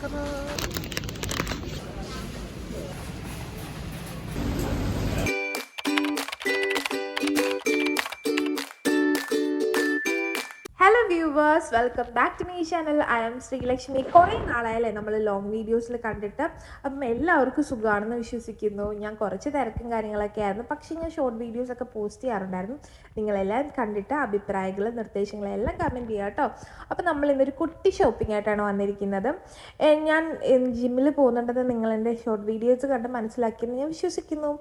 干了。hello viewers welcome back to me channel I'm Sreelakshmi കുറേ നാളായല്ലേ നമ്മൾ ലോങ് വീഡിയോസിൽ കണ്ടിട്ട്? അപ്പം എല്ലാവർക്കും സുഖമാണെന്ന് വിശ്വസിക്കുന്നു. ഞാൻ കുറച്ച് തിരക്കും കാര്യങ്ങളൊക്കെ ആയിരുന്നു. പക്ഷേ ഞാൻ ഷോർട്ട് വീഡിയോസൊക്കെ പോസ്റ്റ് ചെയ്യാറുണ്ടായിരുന്നു. നിങ്ങളെല്ലാം കണ്ടിട്ട് അഭിപ്രായങ്ങളും നിർദ്ദേശങ്ങളും എല്ലാം കമന്റ് ചെയ്യുക കേട്ടോ. അപ്പം നമ്മൾ ഇന്നൊരു കുട്ടി ഷോപ്പിംഗ് ആയിട്ടാണ് വന്നിരിക്കുന്നത്. ഞാൻ ജിമ്മിൽ പോകുന്നുണ്ടെന്ന് നിങ്ങളെന്റെ ഷോർട്ട് വീഡിയോസ് കണ്ട് മനസ്സിലാക്കിയെന്ന് ഞാൻ വിശ്വസിക്കുന്നു.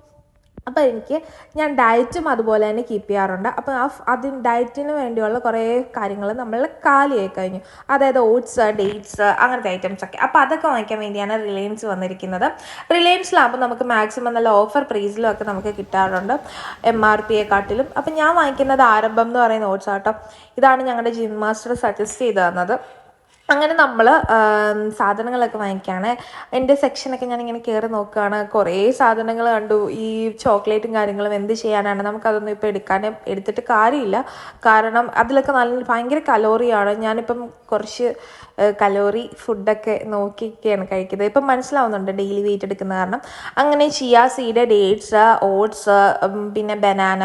അപ്പോൾ എനിക്ക് ഞാൻ ഡയറ്റും അതുപോലെ തന്നെ കീപ്പ് ചെയ്യാറുണ്ട്. അപ്പോൾ ആ അതിന് ഡയറ്റിന് വേണ്ടിയുള്ള കുറേ കാര്യങ്ങൾ നമ്മൾ കാലിയായി കഴിഞ്ഞു. അതായത് ഓട്സ് ഡേറ്റ്സ് അങ്ങനത്തെ ഐറ്റംസ് ഒക്കെ. അപ്പോൾ അതൊക്കെ വാങ്ങിക്കാൻ വേണ്ടിയാണ് റിലയൻസ് വന്നിരിക്കുന്നത്. റിലയൻസിലാകുമ്പോൾ നമുക്ക് മാക്സിമം നല്ല ഓഫർ പ്രൈസിലും ഒക്കെ നമുക്ക് കിട്ടാറുണ്ട്. എം ആർ പിയെക്കാട്ടിലും അപ്പോൾ ഞാൻ വാങ്ങിക്കുന്നത് ആരംഭം എന്ന് പറയുന്ന ഓട്സ് ആട്ടോ. ഇതാണ് ഞങ്ങളുടെ ജിം മാസ്റ്റർ സജസ്റ്റ് ചെയ്ത് തന്നത്. അങ്ങനെ നമ്മൾ സാധനങ്ങളൊക്കെ വാങ്ങിക്കുകയാണ് എന്റെ സെക്ഷനൊക്കെ ഞാനിങ്ങനെ കയറി നോക്കുകയാണ് കുറേ സാധനങ്ങൾ കണ്ടു. ഈ ചോക്ലേറ്റും കാര്യങ്ങളും എന്ത് ചെയ്യാനാണ്? നമുക്കതൊന്നും ഇപ്പോൾ എടുക്കാൻ എടുത്തിട്ട് കാര്യമില്ല. കാരണം അതിലൊക്കെ നല്ല ഭയങ്കര കലോറിയാണ്. ഞാനിപ്പം കുറച്ച് കലോറി ഫുഡൊക്കെ നോക്കിയൊക്കെയാണ് കഴിക്കുന്നത്. ഇപ്പം മനസ്സിലാവുന്നുണ്ട് ഡെയിലി വെയിറ്റ് എടുക്കുന്ന കാരണം. അങ്ങനെ ചിയാ സീഡ് ഡേറ്റ്സ് ഓട്സ് പിന്നെ ബനാന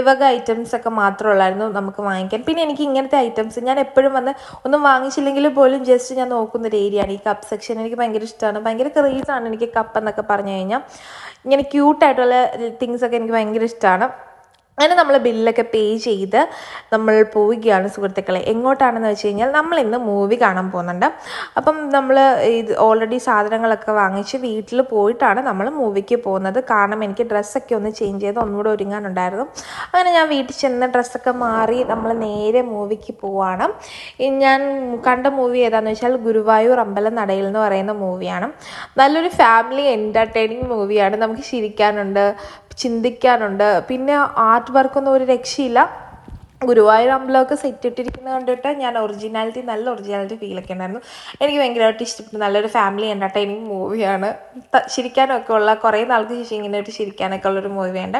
ഇവക ഐറ്റംസ് ഒക്കെ മാത്രമുള്ളായിരുന്നു നമുക്ക് വാങ്ങിക്കാൻ. പിന്നെ എനിക്ക് ഇങ്ങനത്തെ ഐറ്റംസ് ഞാൻ എപ്പോഴും വന്ന് ഒന്നും വാങ്ങിച്ചില്ലെങ്കിൽ പോലും ജസ്റ്റ് ഞാൻ നോക്കുന്ന ഒരു ഏരിയയാണ് ഈ കപ്പ് സെക്ഷൻ എനിക്ക് ഭയങ്കര ഇഷ്ടമാണ് ഭയങ്കര ക്രേസാണ് എനിക്ക് കപ്പ് എന്നൊക്കെ പറഞ്ഞു കഴിഞ്ഞാൽ ഇങ്ങനെ ക്യൂട്ടായിട്ടുള്ള തിങ്സൊക്കെ എനിക്ക് ഭയങ്കര ഇഷ്ടമാണ് അങ്ങനെ നമ്മൾ ബില്ലൊക്കെ പേ ചെയ്ത് നമ്മൾ പോവുകയാണ് സുഹൃത്തുക്കളെ. എങ്ങോട്ടാണെന്ന് വെച്ച് കഴിഞ്ഞാൽ നമ്മൾ ഇന്ന് മൂവി കാണാൻ പോകുന്നുണ്ട്. അപ്പം നമ്മൾ ഇത് ഓൾറെഡി സാധനങ്ങളൊക്കെ വാങ്ങിച്ച് വീട്ടിൽ പോയിട്ടാണ് നമ്മൾ മൂവിക്ക് പോകുന്നത്. കാരണം എനിക്ക് ഡ്രസ്സൊക്കെ ഒന്ന് ചേഞ്ച് ചെയ്ത് ഒന്നുകൂടെ ഒരുങ്ങാനുണ്ടായിരുന്നു. അങ്ങനെ ഞാൻ വീട്ടിൽ ചെന്ന് ഡ്രസ്സൊക്കെ മാറി നമ്മൾ നേരെ മൂവിക്ക് പോവാണ്. ഞാൻ കണ്ട മൂവി ഏതാണെന്ന് വെച്ചാൽ ഗുരുവായൂർ അമ്പലം നടയിൽ എന്ന് പറയുന്ന മൂവിയാണ് നല്ലൊരു ഫാമിലി എന്റർടൈനിങ് മൂവിയാണ് നമുക്ക് ചിരിക്കാനുണ്ട് ചിന്തിക്കാനുണ്ട്. പിന്നെ ആർട്ട് വർക്കൊന്നും ഒരു രക്ഷയില്ല. ഗുരുവായൂർ അമ്പലമൊക്കെ സെറ്റ് ഇട്ടിരിക്കുന്നത് കണ്ടിട്ട് ഞാൻ ഒറിജിനാലിറ്റി നല്ല ഒറിജിനാലിറ്റി ഫീലൊക്കെ ഉണ്ടായിരുന്നു. എനിക്ക് ഭയങ്കരമായിട്ട് ഇഷ്ടപ്പെട്ടു. നല്ലൊരു ഫാമിലി എന്റർടൈനിങ് മൂവിയാണ് ചിരിക്കാനൊക്കെ ഉള്ള കുറേ നാൾക്ക് ശേഷം ഇങ്ങനെ ഒരു ചിരിക്കാനൊക്കെ ഉള്ളൊരു വേണ്ട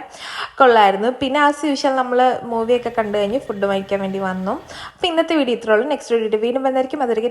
കൊള്ളായിരുന്നു. പിന്നെ ആസ് യൂഷ്വൽ നമ്മൾ മൂവിയൊക്കെ കണ്ടു കഴിഞ്ഞ് ഫുഡ് വാങ്ങിക്കാൻ വേണ്ടി വന്നു. അപ്പോൾ ഇന്നത്തെ വീഡിയോ ഇത്രയുള്ളൂ നെക്സ്റ്റ് വീഡിയോ വീണ്ടും വന്നായിരിക്കും അതൊരു